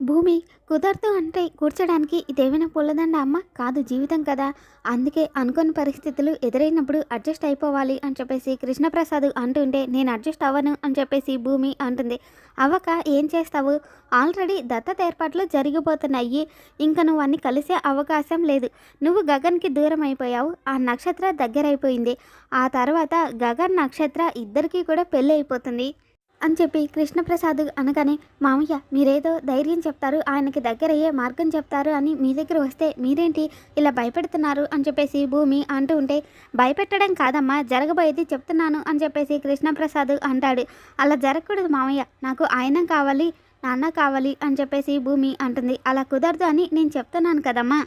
భూమి కుదరదు అంటే కూర్చోడానికి ఇదేమైనా పుల్లదండ అమ్మ? కాదు జీవితం కదా. అందుకే అనుకోని పరిస్థితులు ఎదురైనప్పుడు అడ్జస్ట్ అయిపోవాలి అని చెప్పేసి కృష్ణప్రసాద్ అంటుంటే నేను అడ్జస్ట్ అవ్వను అని చెప్పేసి భూమి అంటుంది. అవ్వక ఏం చేస్తావు? ఆల్రెడీ దత్తత ఏర్పాట్లు జరిగిపోతున్నాయి. ఇంకా నువ్వు అన్ని కలిసే అవకాశం లేదు. నువ్వు గగన్కి దూరం అయిపోయావు. ఆ నక్షత్ర దగ్గరైపోయింది. ఆ తర్వాత గగన్ నక్షత్ర ఇద్దరికీ కూడా పెళ్ళి అయిపోతుంది. అని చెప్పి కృష్ణప్రసాద్ అనగానే మామయ్య మీరేదో ధైర్యం చెప్తారు ఆయనకి దగ్గరయ్యే మార్గం చెప్తారు అని మీ దగ్గర వస్తే మీరేంటి ఇలా భయపెడుతున్నారు? అని చెప్పేసి భూమి అంటూ ఉంటే భయపెట్టడం కాదమ్మా జరగబోయేది చెప్తున్నాను అని చెప్పేసి కృష్ణప్రసాద్ అంటాడు. అలా జరగకూడదు మామయ్య నాకు ఆయన కావాలి నాన్న కావాలి అని చెప్పేసి భూమి అంటుంది. అలా కుదరదు అని నేను చెప్తున్నాను కదమ్మా.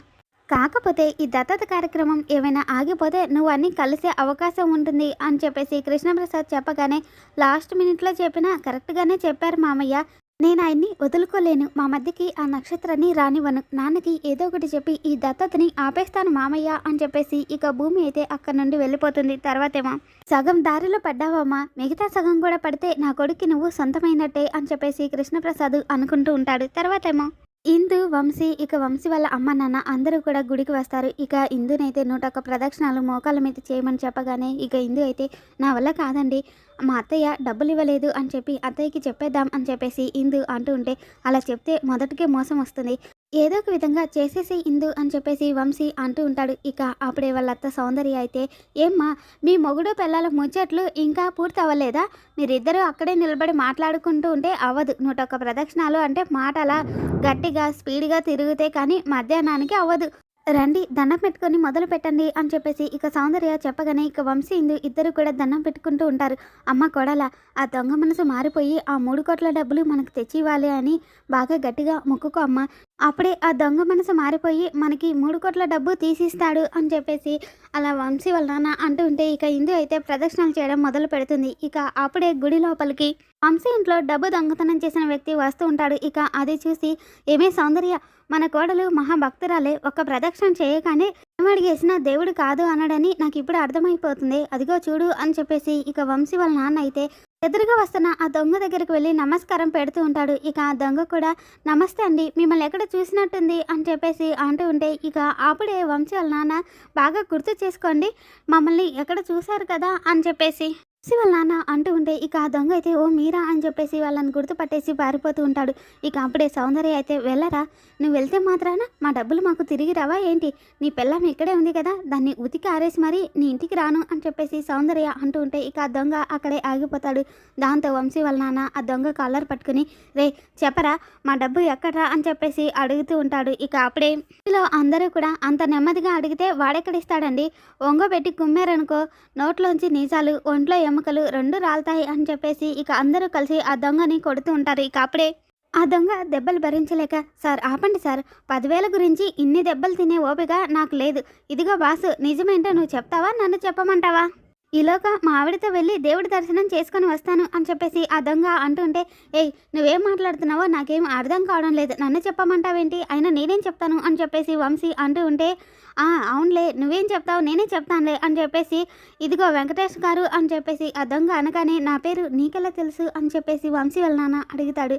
కాకపోతే ఈ దత్తత కార్యక్రమం ఏమైనా ఆగిపోతే నువ్వు అన్నీ కలిసే అవకాశం ఉంటుంది అని చెప్పేసి కృష్ణప్రసాద్ చెప్పగానే లాస్ట్ మినిట్లో చెప్పినా కరెక్ట్గానే చెప్పారు మామయ్య. నేను ఆయన్ని వదులుకోలేను. మా మధ్యకి ఆ నక్షత్రాన్ని రానివ్వను. నాన్నకి ఏదో ఒకటి చెప్పి ఈ దత్తతని ఆపేస్తాను మామయ్య అని చెప్పేసి ఇక భూమి అయితే అక్కడ నుండి వెళ్ళిపోతుంది. తర్వాతేమో సగం దారిలో పడ్డావమ్మా. మిగతా సగం కూడా పడితే నా కొడుక్కి నువ్వు సొంతమైనట్టే అని చెప్పేసి కృష్ణప్రసాద్ అనుకుంటూ ఉంటాడు. తర్వాతేమో ఇందు వంశీ ఇక వంశీ వాళ్ళ అమ్మ నాన్న అందరూ కూడా గుడికి వస్తారు. ఇక ఇందునైతే నూట ఒక్క ప్రదక్షిణాలు మోకాల మీద చేయమని చెప్పగానే ఇక ఇందు అయితే నా వల్ల కాదండి. మా అత్తయ్య డబ్బులు ఇవ్వలేదు అని చెప్పి అత్తయ్యకి చెప్పేద్దాం అని చెప్పేసి ఇందు అంటూ ఉంటే అలా చెప్తే మొదటికే మోసం వస్తుంది. ఏదో ఒక విధంగా చేసేసి ఇందు అని చెప్పేసి వంశీ అంటూ ఉంటాడు. ఇక అప్పుడే వాళ్ళ అత్త సౌందర్య అయితే ఏమ్మా మీ మొగుడు పిల్లల ముచ్చట్లు ఇంకా పూర్తి అవ్వలేదా? మీరిద్దరూ అక్కడే నిలబడి మాట్లాడుకుంటూ ఉంటే అవ్వదు. నూట ఒక్క ప్రదక్షిణాలు అంటే మాట అలా గట్టిగా స్పీడ్గా తిరిగితే కానీ మధ్యాహ్నానికి అవ్వదు. రండి దండం పెట్టుకొని మొదలు పెట్టండి అని చెప్పేసి ఇక సౌందర్య చెప్పగానే ఇక వంశీ ఇందు ఇద్దరు కూడా దండం పెట్టుకుంటూ ఉంటారు. అమ్మ కొడల ఆ దొంగ మనసు మారిపోయి ఆ మూడు కోట్ల డబ్బులు మనకు తెచ్చి ఇవ్వాలి అని బాగా గట్టిగా మొక్కుకో అమ్మ. అప్పుడే ఆ దొంగ మనసు మారిపోయి మనకి మూడు కోట్ల డబ్బు తీసిస్తాడు అని చెప్పేసి అలా వంశీ వాళ్ళ నాన్న అంటూ ఉంటే ఇక ఇందు అయితే ప్రదక్షిణలు చేయడం మొదలు పెడుతుంది. ఇక అప్పుడే గుడి లోపలికి వంశీ ఇంట్లో డబ్బు దొంగతనం చేసిన వ్యక్తి వస్తూ ఉంటాడు. ఇక అది చూసి ఏమే సౌందర్య మన కోడలు మహాభక్తురాలే ఒక ప్రదక్షిణ చేయగానే ఏమడిగేసిన దేవుడు కాదు అనడని నాకు ఇప్పుడు అర్థమైపోతుంది. అదిగో చూడు అని చెప్పేసి ఇక వంశీ వాళ్ళ నాన్న అయితే ఎదురుగా వస్తున్న ఆ దొంగ దగ్గరికి వెళ్ళి నమస్కారం పెడుతూ ఉంటాడు. ఇక ఆ దొంగ కూడా నమస్తే అండి మిమ్మల్ని ఎక్కడ చూసినట్టుంది? అని చెప్పేసి అంటూ ఉంటే ఇక అప్పుడే వంశీ వాళ్ళ నాన్న బాగా గుర్తు చేసుకోండి మమ్మల్ని ఎక్కడ చూశారు కదా? అని చెప్పేసి వంశీ వాళ్ళ నాన్న అంటూ ఉంటే ఇక ఆ దొంగ అయితే ఓ మీరా అని చెప్పేసి వాళ్ళని గుర్తుపట్టేసి పారిపోతూ ఉంటాడు. ఇక అప్పుడే సౌందర్య అయితే వెళ్ళరా నువ్వు వెళ్తే మాత్రాన మా డబ్బులు మాకు తిరిగి రావా ఏంటి? నీ పిల్లం ఇక్కడే ఉంది కదా దాన్ని ఉతికి ఆరేసి మరి నీ ఇంటికి రాను అని చెప్పేసి సౌందర్య అంటూ ఉంటే ఇక ఆ దొంగ అక్కడే ఆగిపోతాడు. దాంతో వంశీ వాళ్ళ నాన్న ఆ దొంగ కాలర్ పట్టుకుని రే చెప్పరా మా డబ్బు ఎక్కడరా? అని చెప్పేసి అడుగుతూ ఉంటాడు. ఇక అప్పుడే ఇందులో అందరూ కూడా అంత నెమ్మదిగా అడిగితే వాడెక్కడిస్తాడండి ఒంగోబెట్టి కుమ్మారనుకో నోట్లోంచి నిజాలు ఒంట్లో ఎముకలు రెండు రాలుతాయి అని చెప్పేసి ఇక అందరూ కలిసి ఆ దొంగని కొడుతూ ఉంటారు. ఇక అప్పుడే ఆ దొంగ దెబ్బలు భరించలేక సార్ ఆపండి సార్. పదివేల గురించి ఇన్ని దెబ్బలు తినే ఓపిక నాకు లేదు. ఇదిగో బాసు నిజమేంటో నువ్వు చెప్తావా? నన్ను చెప్పమంటావా? ఈలోగా మా ఆవిడతో వెళ్ళి దేవుడి దర్శనం చేసుకొని వస్తాను అని చెప్పేసి ఆ దొంగ అంటుంటే ఏయ్ నువ్వేం మాట్లాడుతున్నావో నాకేం అర్థం కావడం లేదు. నన్ను చెప్పమంటావేంటి? అయినా నేనేం చెప్తాను? అని చెప్పేసి వంశీ అంటూ ఉంటే "ఆ, అవునులే నువ్వేం చెప్తావు నేనే చెప్తానులే అని చెప్పేసి ఇదిగో వెంకటేష్ గారు అని చెప్పేసి ఆ దొంగ అనగానే నా పేరు నీకెలా తెలుసు? అని చెప్పేసి వంశీ వెళ్ళనా అడుగుతాడు.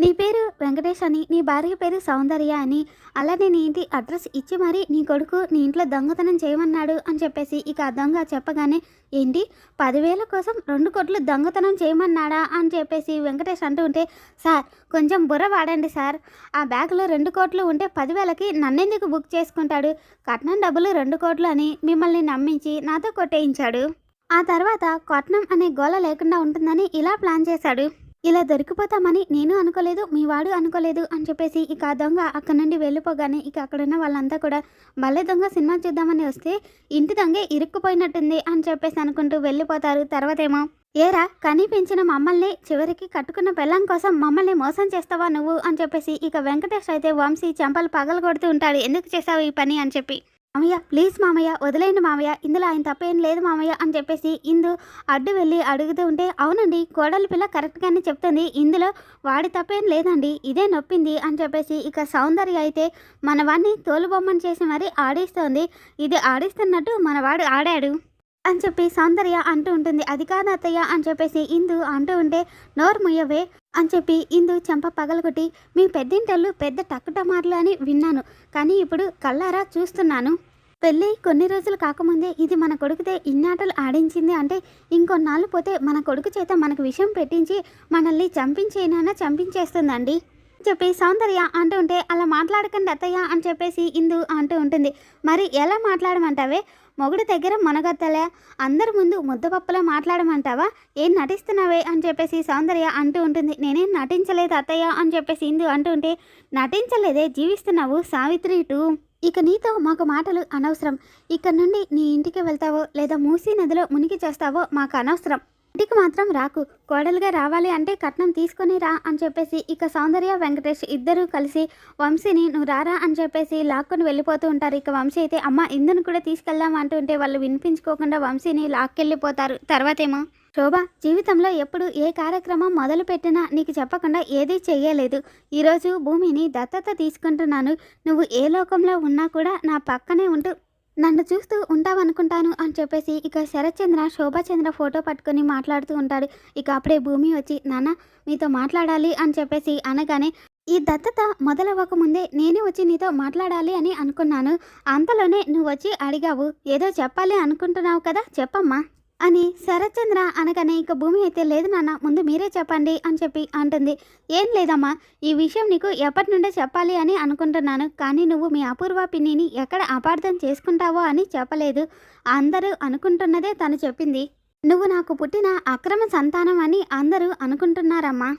నీ పేరు వెంకటేష్ అని నీ భార్య పేరు సౌందర్య అని అలానే నీ ఇంటి అడ్రస్ ఇచ్చి మరీ నీ కొడుకు నీ ఇంట్లో దొంగతనం చేయమన్నాడు అని చెప్పేసి ఇక ఆ దొంగ చెప్పగానే ఏంటి? పదివేల కోసం రెండు కోట్లు దొంగతనం చేయమన్నాడా? అని చెప్పేసి వెంకటేష్ అంటూ ఉంటే సార్ కొంచెం బుర్ర వాడండి సార్. ఆ బ్యాగ్లో రెండు కోట్లు ఉంటే పదివేలకి నన్నెందుకు బుక్ చేసుకుంటాడు? కట్నం డబ్బులు రెండు కోట్లు అని మిమ్మల్ని నమ్మించి నాతో కొట్టేయించాడు. ఆ తర్వాత కట్నం అనే గోల లేకుండా ఉంటుందని ఇలా ప్లాన్ చేశాడు. ఇలా దొరికిపోతామని నేను అనుకోలేదు మీ వాడు అనుకోలేదు అని చెప్పేసి ఇక ఆ దొంగ అక్కడ నుండి వెళ్ళిపోగానే ఇక అక్కడున్న వాళ్ళంతా కూడా భలే దొంగ సినిమా చూద్దామని వస్తే ఇంటి దొంగే ఇరుక్కుపోయినట్టుంది అని చెప్పేసి అనుకుంటూ వెళ్ళిపోతారు. తర్వాతేమో ఏరా కనిపించిన మమ్మల్ని చివరికి కట్టుకున్న పెళ్ళం కోసం మమ్మల్ని మోసం చేస్తావా నువ్వు? అని చెప్పేసి ఇక వెంకటేష్ అయితే వంశీ చెంపలు పగలు కొడుతూ ఉంటాడు. ఎందుకు చేసావు ఈ పని? అని చెప్పి మామయ్య ప్లీజ్ మామయ్య వదిలేయండి మామయ్య ఇందులో ఆయన తప్పేం లేదు మామయ్య అని చెప్పేసి ఇందు అడ్డు వెళ్ళి అడుగుతూ ఉంటే అవునండి కోడలి పిల్ల కరెక్ట్గానే చెప్తుంది ఇందులో వాడి తప్పేం లేదండి ఇదే నొప్పింది అని చెప్పేసి ఇక సౌందర్య అయితే మన వాడిని తోలుబొమ్మని చేసి మరీ ఆడిస్తోంది. ఇది ఆడిస్తున్నట్టు మనవాడు ఆడాడు. అని చెప్పి సౌందర్య అంటూ ఉంటుంది. అది కాదు అత్తయ్య అని చెప్పేసి ఇందు అంటూ ఉంటే నోరు ముయ్యవే అని చెప్పి ఇందు చెంప పగలగొట్టి మీ పెద్దింటళ్ళు పెద్ద టక్కుటమార్లు అని విన్నాను. కానీ ఇప్పుడు కళ్ళారా చూస్తున్నాను. పెళ్ళి కొన్ని రోజులు కాకముందే ఇది మన కొడుకుతే ఇన్నాటలు ఆడించింది అంటే ఇంకొన్నాళ్ళు పోతే మన కొడుకు చేత మనకు విషయం పెట్టించి మనల్ని చంపించేనైనా చంపించేస్తుందండి చెప్పి సౌందర్య అంటూ ఉంటే అలా మాట్లాడకండి అత్తయ్య అని చెప్పేసి ఇందు అంటూ ఉంటుంది. మరి ఎలా మాట్లాడమంటావే? మొగుడు దగ్గర మనగత్తలే. అందరి ముందు ముద్దపప్పులో మాట్లాడమంటావా? ఏం నటిస్తున్నావే అని చెప్పేసి సౌందర్య అంటూ ఉంటుంది. నేనేం నటించలేదు అత్తయ్య అని చెప్పేసి ఇందు అంటూ ఉంటే నటించలేదే జీవిస్తున్నావు సావిత్రి టూ. ఇక నీతో మాకు మాటలు అనవసరం. ఇక్కడ నుండి నీ ఇంటికి వెళ్తావో లేదా మూసీ నదిలో మునిగి చేస్తావో మాకు అనవసరం. ఇంటికి మాత్రం రాకు. కోడలుగా రావాలి అంటే కట్నం తీసుకొని రా అని చెప్పేసి ఇక సౌందర్య వెంకటేష్ ఇద్దరూ కలిసి వంశీని నువ్వు రారా అని చెప్పేసి లాక్కొని వెళ్ళిపోతూ ఉంటారు. ఇక వంశీ అయితే అమ్మ ఇందును కూడా తీసుకెళ్దాం అంటుంటే వాళ్ళు వినిపించుకోకుండా వంశీని లాక్కెళ్ళిపోతారు. తర్వాతేమో శోభ జీవితంలో ఎప్పుడు ఏ కార్యక్రమం మొదలు పెట్టినా నీకు చెప్పకుండా ఏదీ చెయ్యలేదు. ఈరోజు భూమిని దత్తత తీసుకుంటున్నాను. నువ్వు ఏ లోకంలో ఉన్నా కూడా నా పక్కనే ఉంటూ నన్ను చూస్తూ ఉంటావనుకుంటాను అని చెప్పేసి ఇక శరత్చంద్ర శోభాచంద్ర ఫోటో పట్టుకొని మాట్లాడుతూ ఉంటాడు. ఇక అప్పుడే భూమి వచ్చి నాన్న మీతో మాట్లాడాలి అని చెప్పేసి అనగానే ఈ దత్తత మొదలవ్వక ముందే నేనే వచ్చి నీతో మాట్లాడాలి అని అనుకున్నాను. అంతలోనే నువ్వు వచ్చి అడిగావు ఏదో చెప్పాలి అనుకుంటున్నావు కదా చెప్పమ్మా అని శరత్చంద్ర అనగానే ఇక భూమి అయితే లేదు నాన్న ముందు మీరే చెప్పండి అని చెప్పి అంటుంది. ఏం లేదమ్మా ఈ విషయం నీకు ఎప్పటి నుండే చెప్పాలి అని అనుకుంటున్నాను కానీ నువ్వు మీ అపూర్వ పిన్నిని ఎక్కడ అపార్థం చేసుకుంటావో అని చెప్పలేదు. అందరూ అనుకుంటున్నదే తను చెప్పింది. నువ్వు నాకు పుట్టిన అక్రమ సంతానం అని అందరూ అనుకుంటున్నారమ్మా.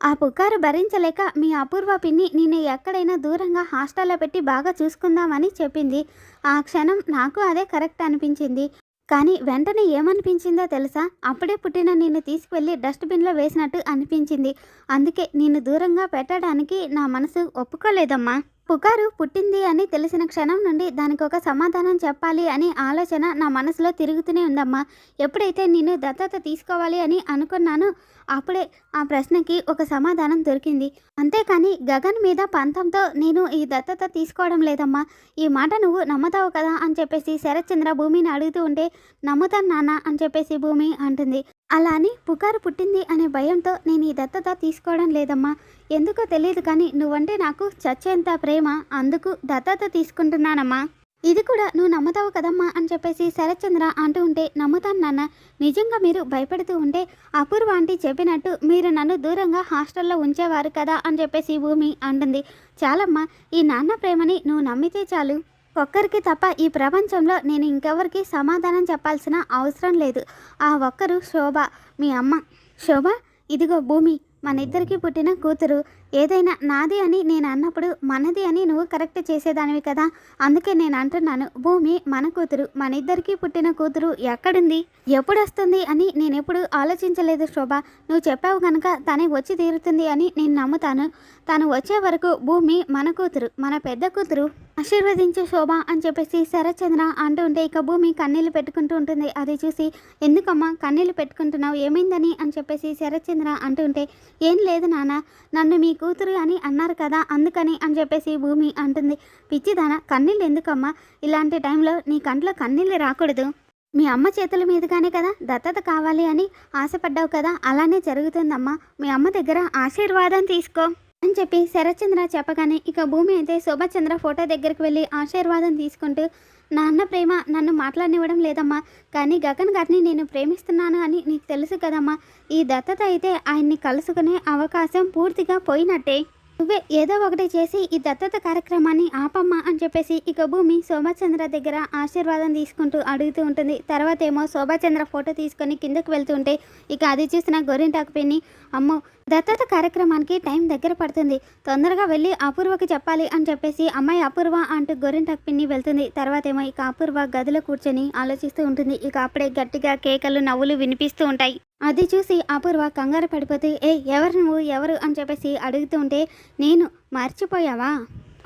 ఆ పుకారు భరించలేక మీ అపూర్వ పిన్ని నిన్ను ఎక్కడైనా దూరంగా హాస్టల్లో పెట్టి బాగా చూసుకుందామని చెప్పింది. ఆ క్షణం నాకు అదే కరెక్ట్ అనిపించింది. కానీ వెంటనే ఏమనిపించిందో తెలుసా? అప్పుడే పుట్టిన నిన్ను తీసుకువెళ్ళి డస్ట్బిన్లో వేసినట్టు అనిపించింది. అందుకే నిన్ను దూరంగా పెట్టడానికి నా మనసు ఒప్పుకోలేదమ్మా. పుకారు పుట్టింది అని తెలిసిన క్షణం నుండి దానికి ఒక సమాధానం చెప్పాలి అని ఆలోచన నా మనసులో తిరుగుతూనే ఉందమ్మా. ఎప్పుడైతే నేను దత్తత తీసుకోవాలి అని అనుకున్నానో అప్పుడే ఆ ప్రశ్నకి ఒక సమాధానం దొరికింది. అంతేకాని గగన్ మీద పంతంతో నేను ఈ దత్తత తీసుకోవడం లేదమ్మా. ఈ మాట నువ్వు నమ్ముతావు కదా అని చెప్పేసి శరత్చంద్ర భూమిని అడుగుతూ ఉంటే నమ్ముతాను నాన్న అని చెప్పేసి భూమి అంటుంది. అలా అని పుకారు పుట్టింది అనే భయంతో నేను ఈ దత్తత తీసుకోవడం లేదమ్మా. ఎందుకో తెలియదు కానీ నువ్వంటే నాకు చచ్చేంత ప్రేమ. అందుకు దత్తత తీసుకుంటున్నానమ్మా. ఇది కూడా నువ్వు నమ్ముతావు కదమ్మా అని చెప్పేసి శరత్చంద్ర అంటూ ఉంటే నమ్ముతాను నాన్న. నిజంగా మీరు భయపడుతూ ఉంటే అపూర్వ ఆంటీ చెప్పినట్టు మీరు నన్ను దూరంగా హాస్టల్లో ఉంచేవారు కదా అని చెప్పేసి భూమి అంటుంది. చాలమ్మా ఈ నాన్న ప్రేమని నువ్వు నమ్మితే చాలు. ఒక్కరికి తప్ప ఈ ప్రపంచంలో నేను ఇంకెవరికి సమాధానం చెప్పాల్సిన అవసరం లేదు. ఆ ఒక్కరు శోభ మీ అమ్మ. శోభ ఇదిగో భూమి. మన ఇద్దరికి పుట్టిన కూతురు. ఏదైనా నాది అని నేను అన్నప్పుడు మనది అని నువ్వు కరెక్ట్ చేసేదానివి కదా. అందుకే నేను అంటున్నాను భూమి మన కూతురు మన ఇద్దరికి పుట్టిన కూతురు ఎక్కడుంది? ఎప్పుడు వస్తుంది అని నేను ఎప్పుడు ఆలోచించలేదు శోభ. నువ్వు చెప్పావు కనుక తనే వచ్చి తీరుతుంది అని నేను నమ్ముతాను. తను వచ్చే వరకు భూమి మన కూతురు మన పెద్ద కూతురు ఆశీర్వదించు శోభ అని చెప్పేసి శరచంద్ర అంటూ ఉంటే ఇక భూమి కన్నీళ్ళు పెట్టుకుంటూ ఉంటుంది. అది చూసి ఎందుకమ్మా కన్నీళ్ళు పెట్టుకుంటున్నావు? ఏమైందని? అని చెప్పేసి శరచంద్ర అంటూ ఉంటే ఏం లేదు నాన్న. నన్ను మీ కూతురు అని అన్నారు కదా అందుకని అని చెప్పేసి భూమి అంటుంది. పిచ్చిదాన కన్నీళ్ళు ఎందుకమ్మా? ఇలాంటి టైంలో నీ కంట్లో కన్నీళ్ళు రాకూడదు. మీ అమ్మ చేతుల మీదుగానే కదా దత్తత కావాలి అని ఆశపడ్డావు కదా అలానే జరుగుతుందమ్మా. మీ అమ్మ దగ్గర ఆశీర్వాదం తీసుకో అని చెప్పి శరత్చంద్ర చెప్పగానే ఇక భూమి అయితే శోభచంద్ర ఫోటో దగ్గరికి వెళ్ళి ఆశీర్వాదం తీసుకుంటూ నాన్న ప్రేమ నన్ను మాట్లాడనివ్వడం లేదమ్మా. కానీ గగన్ గారిని నేను ప్రేమిస్తున్నాను అని నీకు తెలుసు కదమ్మా. ఈ దత్తత అయితే ఆయన్ని కలుసుకునే అవకాశం పూర్తిగా పోయినట్టే. నువ్వే ఏదో ఒకటి చేసి ఈ దత్తత కార్యక్రమాన్ని ఆపమ్మా అని చెప్పేసి ఇక భూమి శోభాచంద్ర దగ్గర ఆశీర్వాదం తీసుకుంటూ అడుగుతూ ఉంటుంది. తర్వాత ఏమో శోభాచంద్ర ఫోటో తీసుకొని కిందకు వెళ్తుంటే ఇక అది చూసిన గోరింటాకు పిన్ని అమ్మో దత్తత కార్యక్రమానికి టైం దగ్గర పడుతుంది. తొందరగా వెళ్ళి అపూర్వకి చెప్పాలి అని చెప్పేసి అమ్మాయి అపూర్వ అంటూ గోరింటాకు పిన్ని వెళ్తుంది. తర్వాత ఏమో ఇక అపూర్వ గదిలో కూర్చొని ఆలోచిస్తూ ఉంటుంది. ఇక అప్పుడే గట్టిగా కేకలు నవ్వులు వినిపిస్తూ ఉంటాయి. అది చూసి అపూర్వ కంగారు పడిపోతే ఏ ఎవరు నువ్వు? ఎవరు? అని చెప్పేసి అడుగుతుంటే నేను మర్చిపోయావా?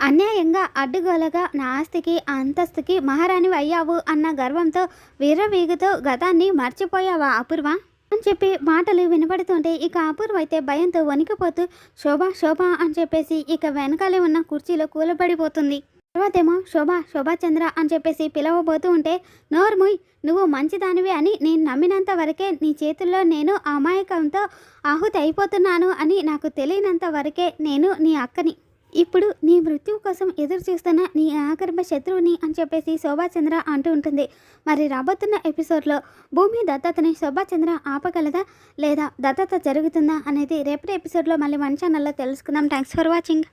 అన్యాయంగా అడ్డుగోలగా నా ఆస్తికి అంతస్తుకి మహారాణి అయ్యావు అన్న గర్వంతో వీరవీగుతో గతాన్ని మర్చిపోయావా అపూర్వ? అని చెప్పి మాటలు వినపడుతుంటే ఇక అపూర్వ అయితే భయంతో వణికిపోతూ శోభ శోభ అని చెప్పేసి ఇక వెనకాలే ఉన్న కుర్చీలో కూలబడిపోతుంది. తర్వాతేమో శోభ శోభాచంద్ర అని చెప్పేసి పిలవబోతూ ఉంటే నోర్ముయ్ నువ్వు మంచిదానివి అని నేను నమ్మినంత వరకే నీ చేతుల్లో నేను అమాయకంతో ఆహుతి అయిపోతున్నాను అని నాకు తెలియనంత వరకే నేను నీ అక్కని. ఇప్పుడు నీ మృత్యువు కోసం ఎదురు చూస్తున్న నీ ఆకర్మ శత్రువుని అని చెప్పేసి శోభాచంద్ర అంటూ ఉంటుంది. మరి రాబోతున్న ఎపిసోడ్లో భూమి దత్తతని శోభాచంద్ర ఆపగలదా? లేదా దత్తత జరుగుతుందా? అనేది రేపటి ఎపిసోడ్లో మళ్ళీ మన ఛానల్లో తెలుసుకుందాం. Thanks for watching